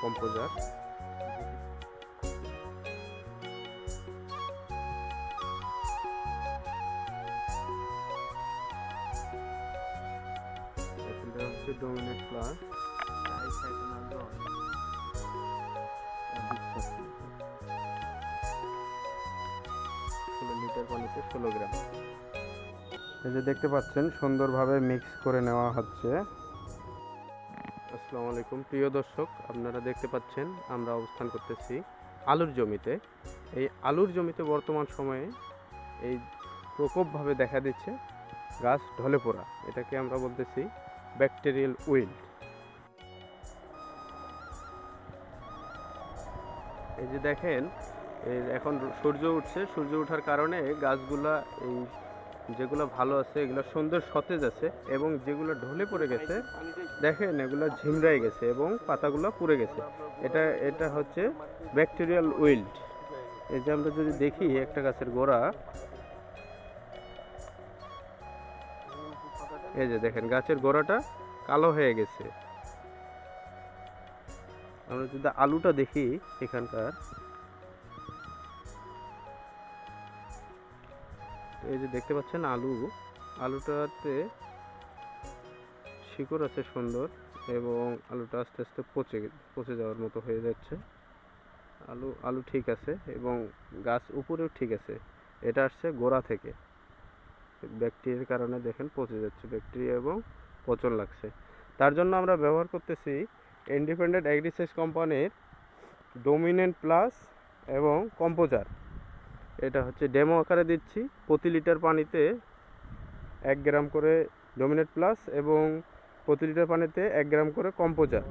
Composer হচ্ছে dominate plus ষোলো litre পানিতে ষোলো গ্রাম এই যে দেখতে পাচ্ছেন, সুন্দরভাবে মিক্স করে নেওয়া হচ্ছে। আসসালামু আলাইকুম। প্রিয় দর্শক, আপনারা দেখতে পাচ্ছেন, আমরা অবস্থান করতেছি আলুর জমিতে। এই আলুর জমিতে বর্তমান সময়ে এই প্রকোপভাবে দেখা দিচ্ছে গাছ ঢলে পড়া। এটাকে আমরা বলতেছি ব্যাকটেরিয়াল উইল এই যে দেখেন এখন সূর্য উঠছে। সূর্য ওঠার কারণে গাছগুলা এই যেগুলো ভালো আছে, এগুলো সুন্দর সতেজ আছে এবং যেগুলো ঢলে পড়ে গেছে, দেখেন এগুলো ঝিমরাই গেছে এবং পাতাগুলো পুড়ে গেছে। এটা এটা হচ্ছে ব্যাকটেরিয়াল উইল্ড। এই যে আমরা যদি দেখি একটা গাছের গোড়া, এই যে দেখেন গাছের গোড়াটা কালো হয়ে গেছে। আমরা যদি আলুটা দেখি এখানকার এই যে দেখতে পাচ্ছেন আলু। আলুটাতে শিকড় আছে সুন্দর এবং আলুটা আস্তে আস্তে পচে পচে যাওয়ার মতো হয়ে যাচ্ছে। আলু আলু ঠিক আছে এবং গাছ উপরেও ঠিক আছে। এটা আসছে গোড়া থেকে। ব্যাকটেরিয়ার কারণে দেখেন পচে যাচ্ছে। ব্যাকটেরিয়া এবং পচন লাগছে। তার জন্য আমরা ব্যবহার করতেছি ইন্ডিপেন্ডেন্ট অ্যাগ্রিসাইজ কোম্পানির ডোমিনেন্ট প্লাস এবং কম্পোজার এটা হচ্ছে ডেমো আকারে দিচ্ছি। প্রতি লিটার পানিতে এক গ্রাম করে ডোমিনেট প্লাস এবং প্রতি লিটার পানিতে এক গ্রাম করে কম্পোজার।